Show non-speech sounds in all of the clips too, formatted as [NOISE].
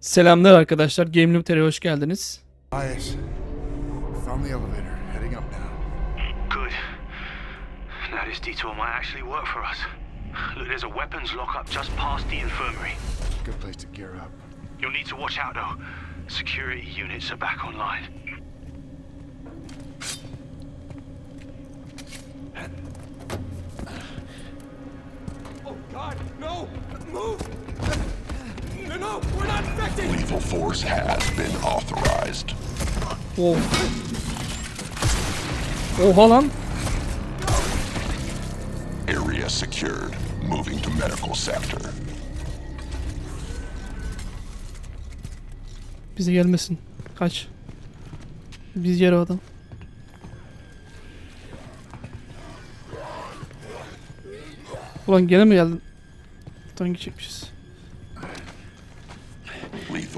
Selamlar arkadaşlar. Game Limitere hoş geldiniz. Elias, found the elevator, heading up now. Good. Now this detour might actually work for us. Look, there's a weapons lockup just past the infirmary. Good place to gear up. You'll need to watch out though. Security units are back online. Oh God, no! Move! Lethal force has been authorized. Oh. Oha lan. Area secured. Moving to medical sector. Bize gelmesin. Kaç. Biz yer adam. Ulan gene mi geldin? Buradan gidecekmişiz.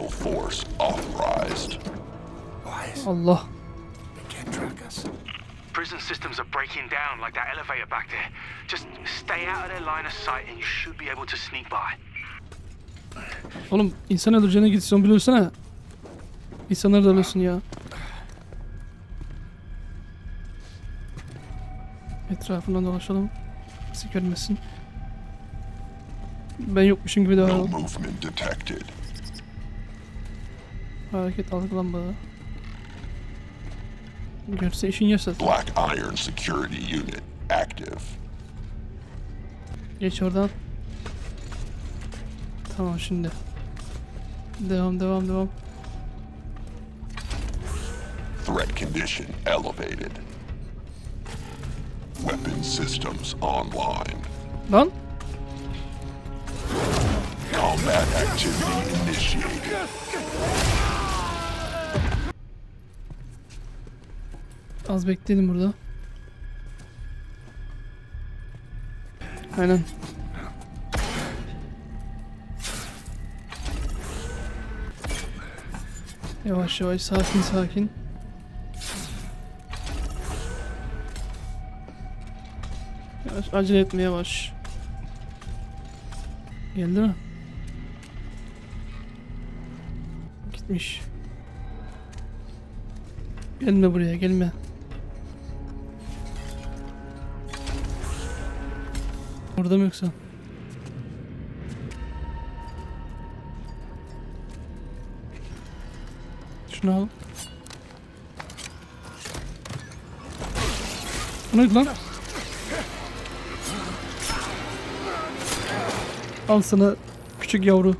Lethal force authorized. Elias, Allah. they can't track us. Prison systems are breaking down like that elevator back there. Just stay out of their line of sight and you should be able to sneak by. Oğlum insan öldüreceğine git zombi öldürsene. İnsanları da öldürsün ya. Etrafından dolaşalım. Bizi görmesin. Ben yokmuşum gibi No davranalım. movement detected. Hareket algılanmadı. Görse işin yaşasın. Black iron security unit active. Geç oradan. Tamam şimdi. Devam devam devam. Threat condition elevated. Weapon systems online. Lan! Combat activity initiated. Az bekleyelim burada. Aynen. Yavaş yavaş sakin sakin. Yavaş acele etme yavaş. Geldi mi? Gitmiş. Gelme buraya gelme. Orada mı yoksa? Şunu al. Bu neydi lan? Al sana küçük yavru.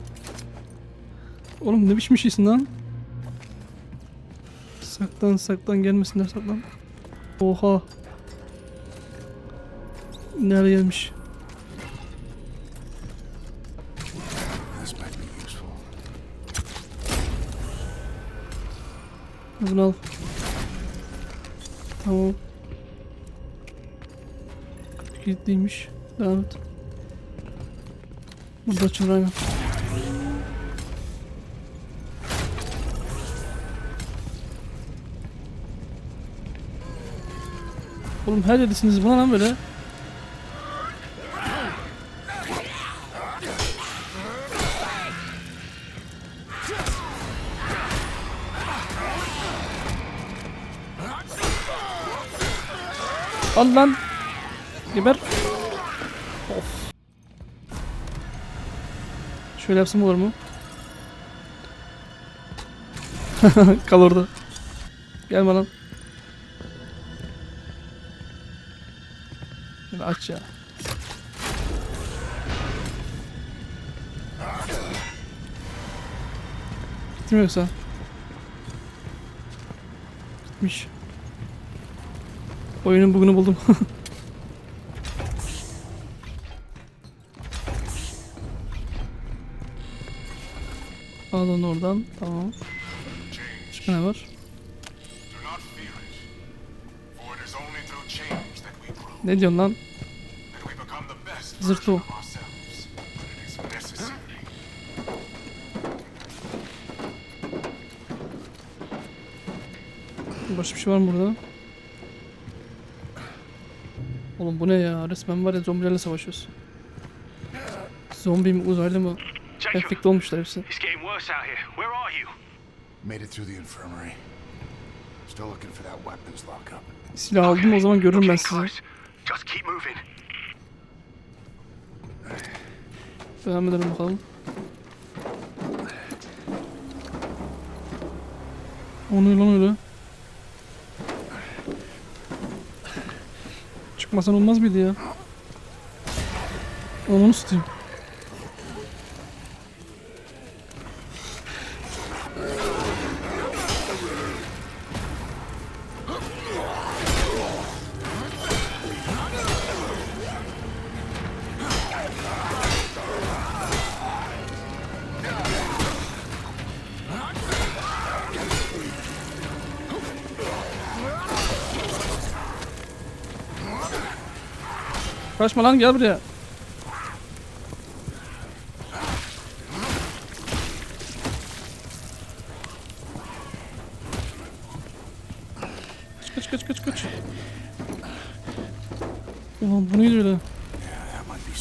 Oğlum ne biçim şeysin lan? Saklan saklan gelmesinler saklan. Oha. Nereye gelmiş? Bunu al. Tamam. Kilitliymiş. Devam et. Burada açılır aynen. Oğlum her yerdesiniz buna lan böyle. Al lan. Geber. Of. Şöyle yapsam olur mu? [LAUGHS] Kal orada. Gelme lan. Şöyle aç ya. Gitti mi yoksa? Gitmiş. Oyunun bugünü buldum. [LAUGHS] Al onu oradan. Tamam. Başka ne var? Ne diyorsun lan? is necessary. Başka bir şey var mı burada? Oğlum bu ne ya? Resmen var ya zombilerle savaşıyoruz. Zombi mi uzaylı mı? Efekte olmuşlar hepsi. it's getting worse us out here. Where are you? Made it through the infirmary. Still looking for that weapons lockup. Silah aldım o zaman görürüm ben sizi. close. Just keep moving. Devam edelim bakalım. O ne lan öyle? Çıkmasan olmaz mıydı ya? Onu tutayım. Kaçma lan gel buraya. Kaç kaç kaç kaç kaç. Ulan bu neydi öyle? That might be.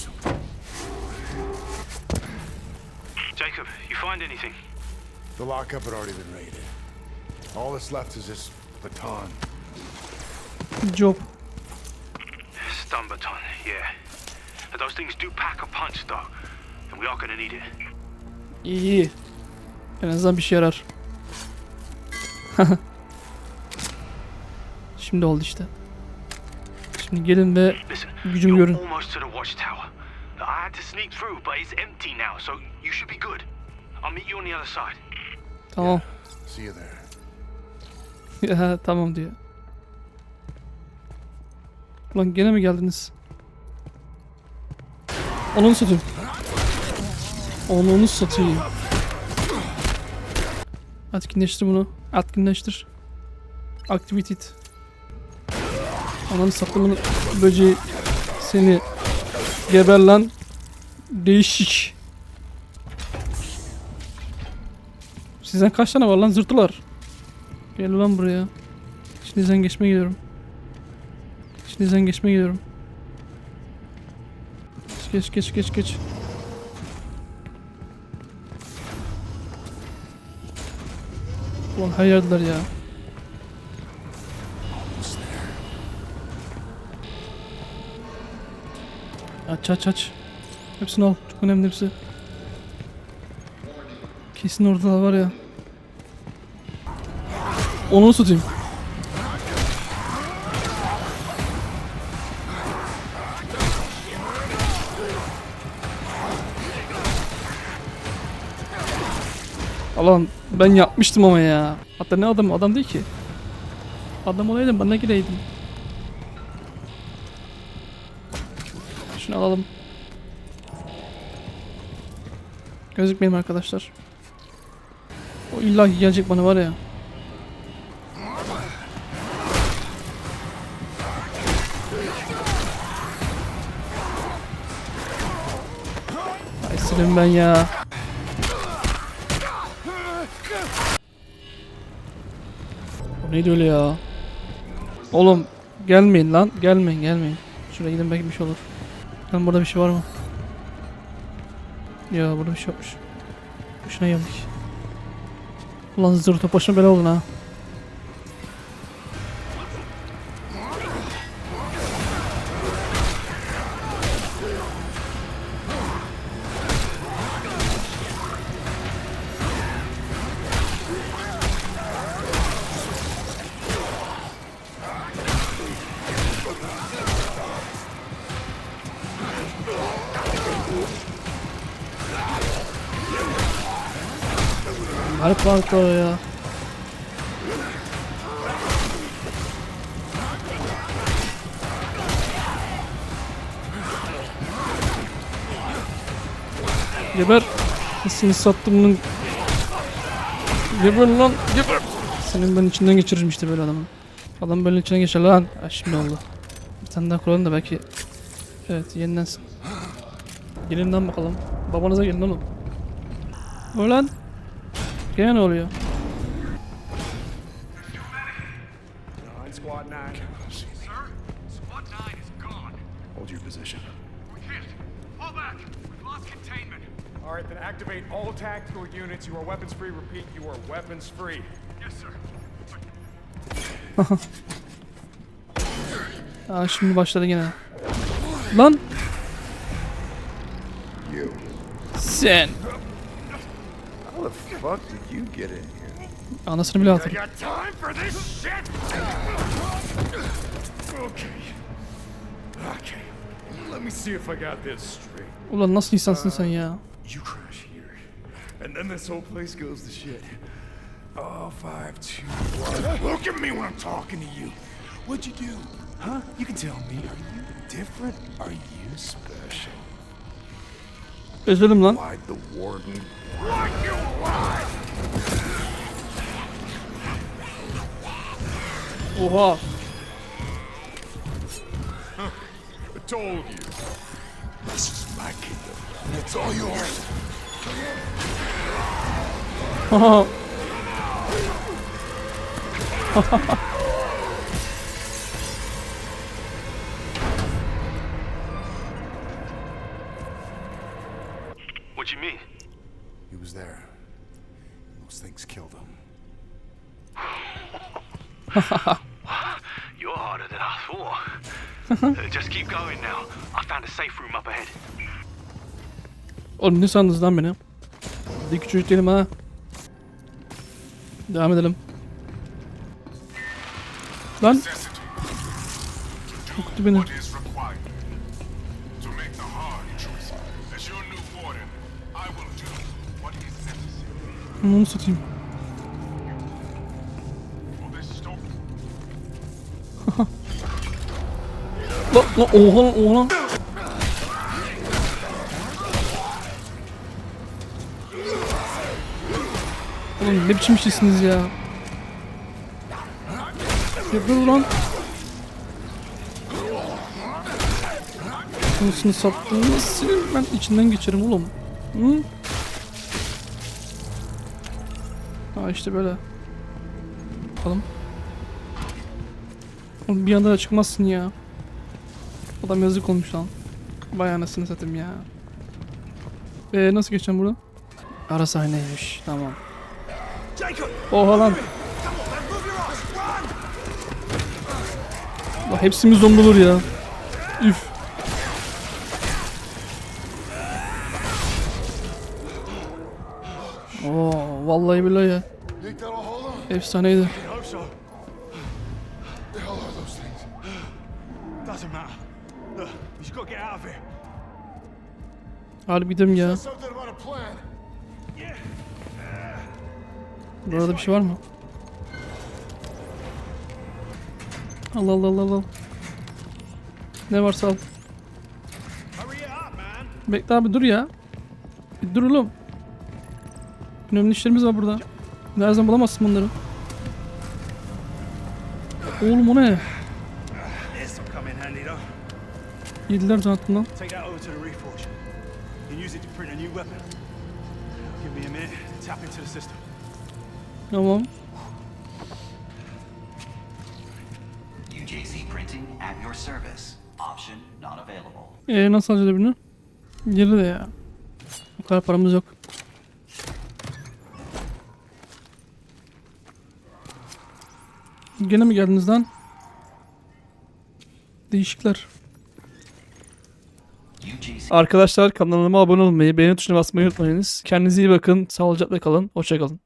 Jacob, you find anything? The lockup had already been raided. All that's left is this baton. Job. Stun baton, yeah. But those things do pack a punch, though. And we are gonna need it. İyi iyi. En azından bir şey yarar. [LAUGHS] Şimdi oldu işte. Şimdi gelin ve Gücüm görün. almost to the watchtower. I had to sneak through, but it's empty now, so you should be good. I'll meet you on the other side. tamam. See you there. Ya, [LAUGHS] tamam diyor. Ulan gene mi geldiniz? Onu satayım. Onu onu satayım. Etkinleştir bunu. Etkinleştir. Activate it. Ananı sattımını böceği seni geber lan. Değişik. Sizden kaç tane var lan zırtılar? Gel lan buraya. İçinizden geçmeye gidiyorum. İçinizden geçmeye gidiyorum. Geç geç geç geç. Ulan her yerdeler ya. Aç aç aç. Hepsini al. Çok önemli hepsi. Kesin orada var ya. Onu tutayım. Alan ben yapmıştım ama ya. Hatta ne adam adam değil ki. Adam olaydım bana gireydim. Şunu alalım. Gözükmeyeyim arkadaşlar. O illa gelecek bana var ya. Ay ben ya. Neydi öyle ya? Oğlum gelmeyin lan. Gelmeyin gelmeyin. Şuraya gidin belki bir şey olur. Lan burada bir şey var mı? Ya burada bir şey yokmuş. Şuna geldik. Ulan zırh top başına bela oldun ha. Garip varlıklar ya. Geber. Seni sattım bunun. Geber lan geber. Senin ben içinden geçiririm işte böyle adamın. Adam böyle içinden geçer lan. Ha, şimdi oldu. Bir tane daha kuralım da belki. Evet yenilensin. Gelin lan bakalım. Babanıza gelin oğlum. Ulan. Gene ne oluyor? On squad nine. See. Squad 9 is gone. Hold your position. We're hit. Fall back. We've lost containment. All right, then activate all tactical units. You are weapons free. Repeat, you are weapons free. Yes, sir. [LAUGHS] Aa şimdi başladı gene. Lan You. sen. How the fuck did you get in here? Anasını bile atın. got time for this shit. Okay. Okay. Let me see if I got this straight. Ulan nasıl insansın sen ya? You crash here, and then this whole place goes to shit. Oh, five, two, one. Look at me when I'm talking to you. What'd you do? Huh? You can tell me. Are you different? Are you special? Özledim lan. Oha. Told you. This is my kingdom. and It's all yours. Haha. What [LAUGHS] [LAUGHS] You're harder than I thought. [LAUGHS] Uh, just keep going now. I found a safe room up ahead. Oğlum ne sandınız lan beni? Dik çocuk değilim ha. Devam edelim. Lan korkuttu beni. What is Lan lan oha oha. Oğlum ne biçim işçisiniz ya? Yapıyor lan. Anasını sattığını silin ben içinden geçerim oğlum. Hı? Ha işte böyle. Bakalım. Bir anda da çıkmazsın ya. Adam yazık olmuş lan. Vay anasını satayım ya. Eee nasıl geçeceğim buradan? Ara sahneymiş. Tamam. Oha lan. Lan hepsimiz zombi ya. Üf. Oo vallahi billahi ya. Efsaneydi. Gotta get out of here. Hadi gidelim ya. Burada bir şey var mı? Al al al al al. Ne varsa al. Bekle abi dur ya. Bir dur oğlum. Önemli işlerimiz var burada. Zaman bulamazsın bunları. Oğlum o ne? İnto the system. Tamam. UJC printing at your service. Option not available. Ee nasıl alacağız öbürünü? Geri de ya. O kadar paramız yok. Gene mi geldiniz lan? Değişikler. Arkadaşlar kanalıma abone olmayı, beğeni tuşuna basmayı unutmayınız. Kendinize iyi bakın, sağlıcakla kalın, hoşça kalın.